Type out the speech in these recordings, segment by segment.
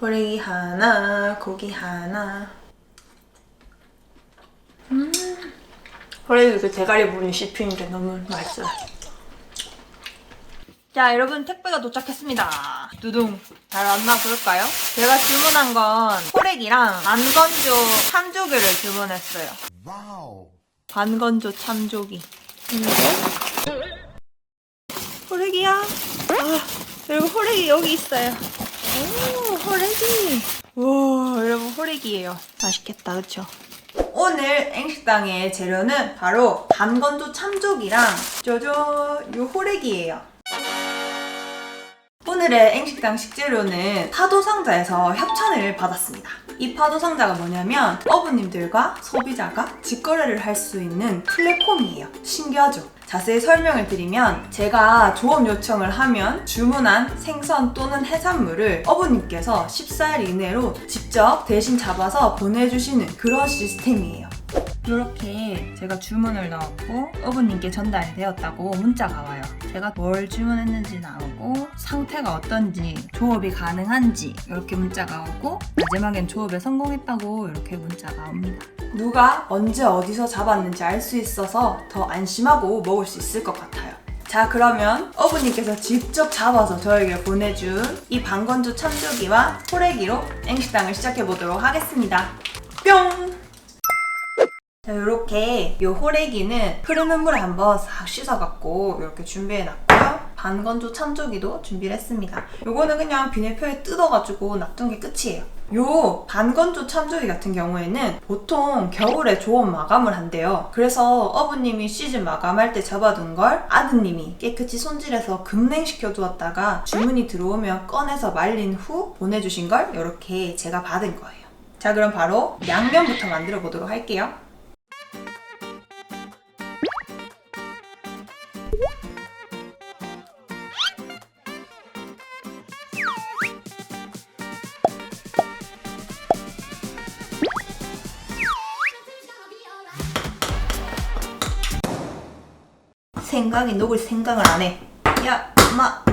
호래기 하나, 고기 하나. 음, 호래기 그 대가리 부분이 씹히는 게 너무 맛있어요. 자, 여러분 택배가 도착했습니다. 두둥. 잘 왔나 볼까요? 제가 주문한 건 호래기랑 안건조 참조기를 주문했어요. Wow. 반건조 참조기. 이게 호래기야. 아, 여러분 호래기 여기 있어요. 오, 호래기. 와, 여러분 호래기예요. 맛있겠다, 그렇죠? 오늘 앵식당의 재료는 바로 반건조 참조기랑 저저 요 호래기예요. 오늘의 앵식당 식재료는 파도 상자에서 협찬을 받았습니다. 이 파도 상자가 뭐냐면 어부님들과 소비자가 직거래를 할 수 있는 플랫폼이에요. 신기하죠? 자세히 설명을 드리면 제가 조업 요청을 하면 주문한 생선 또는 해산물을 어부님께서 14일 이내로 직접 대신 잡아서 보내주시는 그런 시스템이에요. 이렇게 제가 주문을 넣었고 어부님께 전달이 되었다고 문자가 와요. 제가 뭘 주문했는지 나오고 상태가 어떤지 조업이 가능한지 이렇게 문자가 오고 마지막엔 조업에 성공했다고 이렇게 문자가 옵니다. 누가 언제 어디서 잡았는지 알 수 있어서 더 안심하고 먹을 수 있을 것 같아요. 자 그러면 어부님께서 직접 잡아서 저에게 보내준 이 방건조 참조기와 호래기로 앵식당을 시작해 보도록 하겠습니다. 뿅! 자, 이렇게 이 호래기는 흐르는 물에 한번 싹 씻어갖고 이렇게 준비해놨고요. 반건조 참조기도 준비를 했습니다. 요거는 그냥 비닐표에 뜯어가지고 놔둔 게 끝이에요. 요 반건조 참조기 같은 경우에는 보통 겨울에 조업 마감을 한대요. 그래서 어부님이 시즌 마감할 때 잡아둔 걸 아드님이 깨끗이 손질해서 급냉시켜 두었다가 주문이 들어오면 꺼내서 말린 후 보내주신 걸 이렇게 제가 받은 거예요. 자 그럼 바로 양념부터 만들어 보도록 할게요. 생강이 녹을 생각을 안 해. 야, 엄마.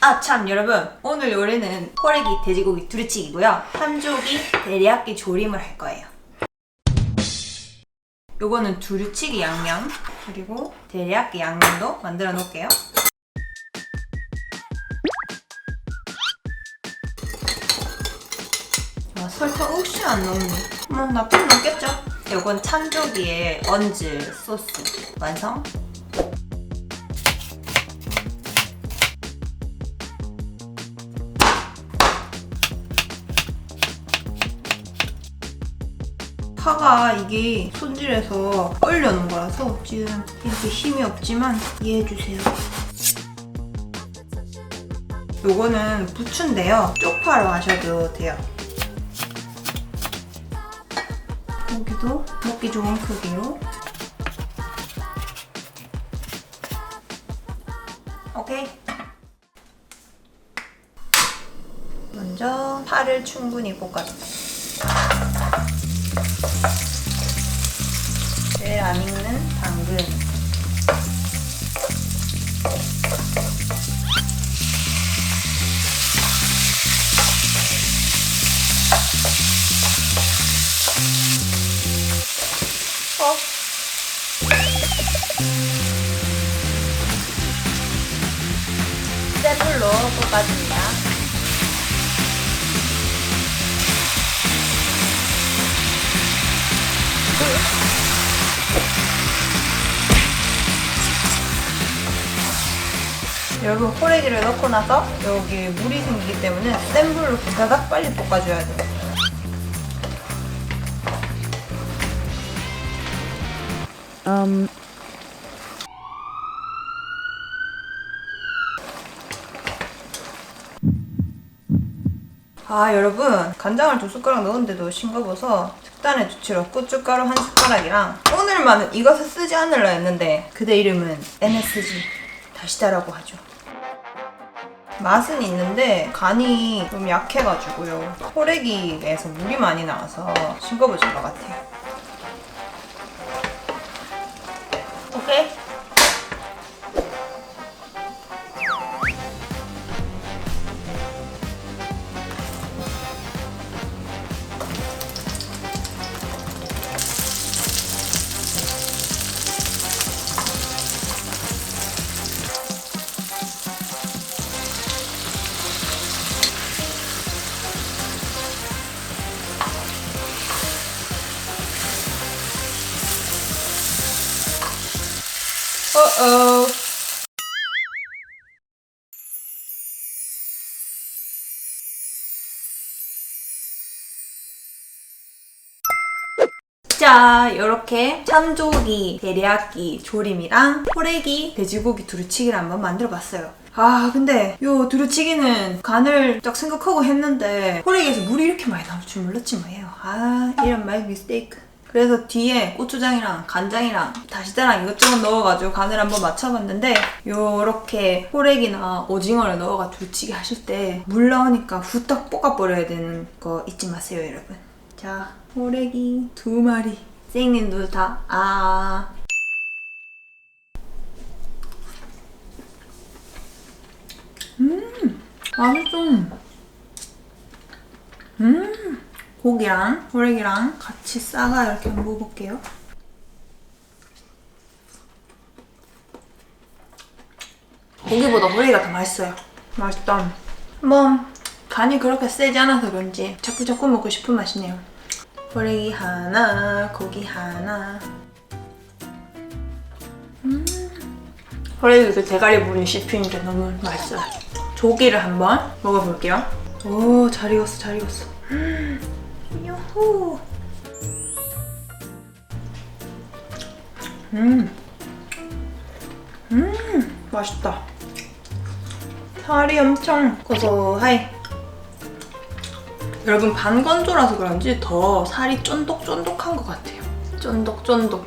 아, 참, 여러분. 오늘 요리는 호래기 돼지고기 두리치기고요. 참조기 데리야끼 조림을 할 거예요. 요거는 두리치기 양념, 그리고 데리야끼 양념도 만들어 놓을게요. 아, 설탕 혹시 안 넣니? 뭐, 나쁜 넣겠죠? 요건 참조기에 얹을 소스 완성. 파가 이게 손질해서 얼려놓은 거라서 지금 이렇게 힘이 없지만 이해해주세요. 요거는 부추인데요. 쪽파로 하셔도 돼요. 고기도 먹기 좋은 크기로. 오케이. 먼저 파를 충분히 볶아주세요 제일 안 익는 당근 볶아줍니다. 여러분 호래기를 넣고 나서 여기 물이 생기기 때문에 센 불로 부다닥 빨리 볶아줘야 돼요. 아 여러분. 간장을 두 숟가락 넣었는데도 싱거워서 특단의 조치로 고춧가루 한 숟가락이랑 오늘만은 이것을 쓰지 않으려 했는데 그대 이름은 NSG 다시다라고 하죠. 맛은 있는데 간이 좀 약해가지고요. 호래기에서 물이 많이 나와서 싱거워질 것 같아요 어. 자, 이렇게 참조기, 데리야끼, 조림이랑 호래기, 돼지고기 두루치기를 한번 만들어봤어요. 아, 근데 요 두루치기는 간을 딱 생각하고 했는데 호래기에서 물이 이렇게 많이 나올 줄 몰랐지 뭐예요. 아, 이런 마이 미스테이크. 그래서 뒤에 고추장이랑 간장이랑 다시다랑 이것저것 넣어가지고 간을 한번 맞춰봤는데 요렇게 호래기나 오징어를 넣어가 두루치기 하실 때물 나오니까 후딱 볶아버려야 되는 거 잊지 마세요 여러분. 자 호래기 두 마리. 쌩님도 다 아. 음 맛있어. 음 고기랑 호래기랑 같이 싸가 이렇게 한번 먹어볼게요. 고기보다 호래기가 더 맛있어요. 맛있다. 뭐 간이 그렇게 세지 않아서 그런지 자꾸 자꾸 먹고 싶은 맛이네요. 호래기 하나, 고기 하나. 음, 호래기 그 대가리 부분이 씹히는 게 너무 맛있어요. 조기를 한번 먹어볼게요. 오, 잘 익었어, 잘 익었어. 요호. 음. 음, 맛있다. 살이 엄청 고소하이. 여러분 반건조라서 그런지 더 살이 쫀득쫀득한 것 같아요. 쫀득쫀득.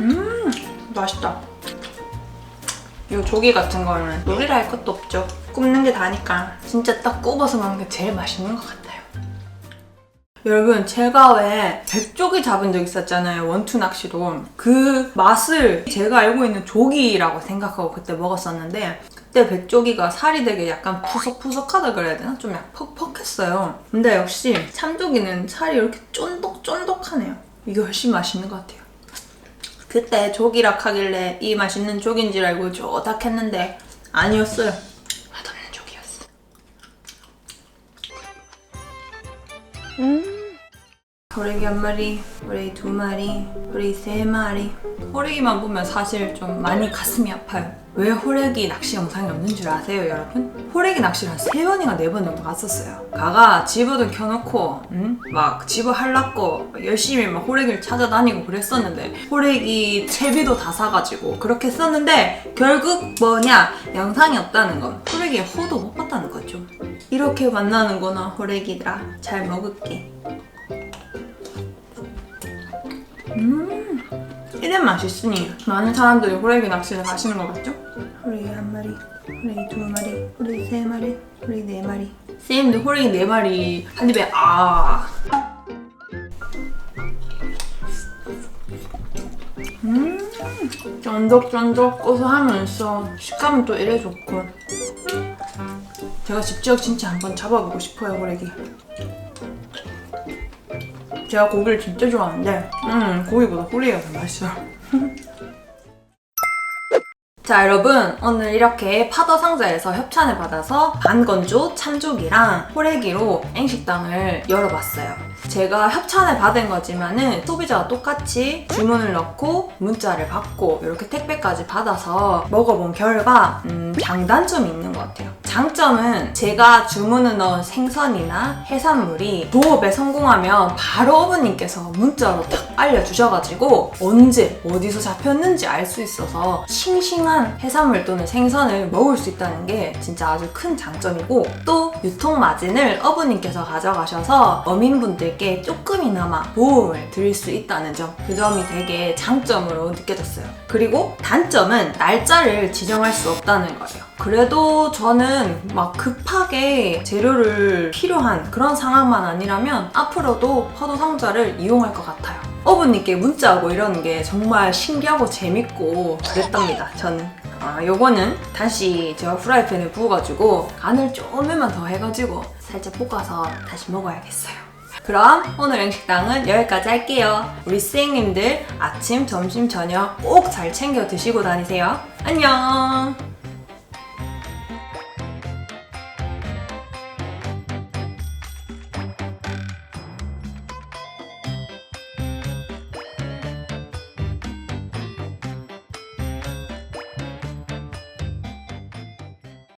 음, 맛있다. 이 조기 같은 거는 요리를 할 것도 없죠. 굽는 게 다니까 진짜 딱 굽어서 먹는 게 제일 맛있는 것 같아요. 여러분 제가 왜 백조기 잡은 적 있었잖아요 원투 낚시로 그 맛을 제가 알고 있는 조기라고 생각하고 그때 먹었었는데 그때 백조기가 살이 되게 약간 푸석푸석하다 그래야 되나? 좀 약간 퍽퍽했어요 근데 역시 참조기는 살이 이렇게 쫀득쫀득하네요 이게 훨씬 맛있는 것 같아요 그때 조기락 하길래 이 맛있는 조기인 줄 알고 쪼닥 했는데 아니었어요 호래기 한 마리, 호래기 두 마리, 호래기 세 마리. 호래기만 보면 사실 좀 많이 가슴이 아파요. 왜 호래기 낚시 영상이 없는 줄 아세요, 여러분? 호래기 낚시를 한 세 번인가 네 번 정도 갔었어요. 가가 집어도 켜놓고, 응? 막 집어 할랐고 열심히 막 호래기를 찾아다니고 그랬었는데 호래기 채비도 다 사가지고 그렇게 썼는데 결국 뭐냐 영상이 없다는 건 호래기의 호도 못 봤다는 거죠. 이렇게 만나는구나 호래기들아. 잘 먹을게. 음, 이런 맛있으니 많은 사람들이 호래기 낚시를 가시는 것 같죠? 호래기 한 마리, 호래기 두 마리, 호래기 세 마리, 호래기 네 마리. 쌤도 호래기 네 마리 한 입에 아. 음, 쫀득쫀득 고소하면서 식감은 또 이래 좋고. 제가 직접 진짜 한번 잡아보고 싶어요 호래기. 제가 고기를 진짜 좋아하는데 음 고기보다 호래기가 더 맛있어요. 자 여러분. 오늘 이렇게 파도 상자에서 협찬을 받아서 반건조 참조기랑 호래기로 앵식당을 열어봤어요. 제가 협찬을 받은 거지만은 소비자와 똑같이 주문을 넣고 문자를 받고 이렇게 택배까지 받아서 먹어본 결과 음, 장단점이 있는 것 같아요 장점은 제가 주문을 넣은 생선이나 해산물이 도업에 성공하면 바로 어머님께서 문자로 딱 알려주셔가지고 언제 어디서 잡혔는지 알 수 있어서 싱싱한 해산물 또는 생선을 먹을 수 있다는 게 진짜 아주 큰 장점이고 또 유통 마진을 어머님께서 가져가셔서 어민분들께 조금이나마 도움을 드릴 수 있다는 점 그 점이 되게 장점으로 느껴졌어요 그리고 단점은 날짜를 지정할 수 없다는 거예요 그래도 저는 막 급하게 재료를 필요한 그런 상황만 아니라면 앞으로도 파도 상자를 이용할 것 같아요. 어부님께 문자하고 이러는 게 정말 신기하고 재밌고 그랬답니다. 저는. 아, 요거는 다시 제가 프라이팬에 부어가지고 간을 조금만 더 해가지고 살짝 볶아서 다시 먹어야겠어요. 그럼 오늘 음식당은 여기까지 할게요. 우리 스행님들 아침, 점심, 저녁 꼭 잘 챙겨 드시고 다니세요. 안녕!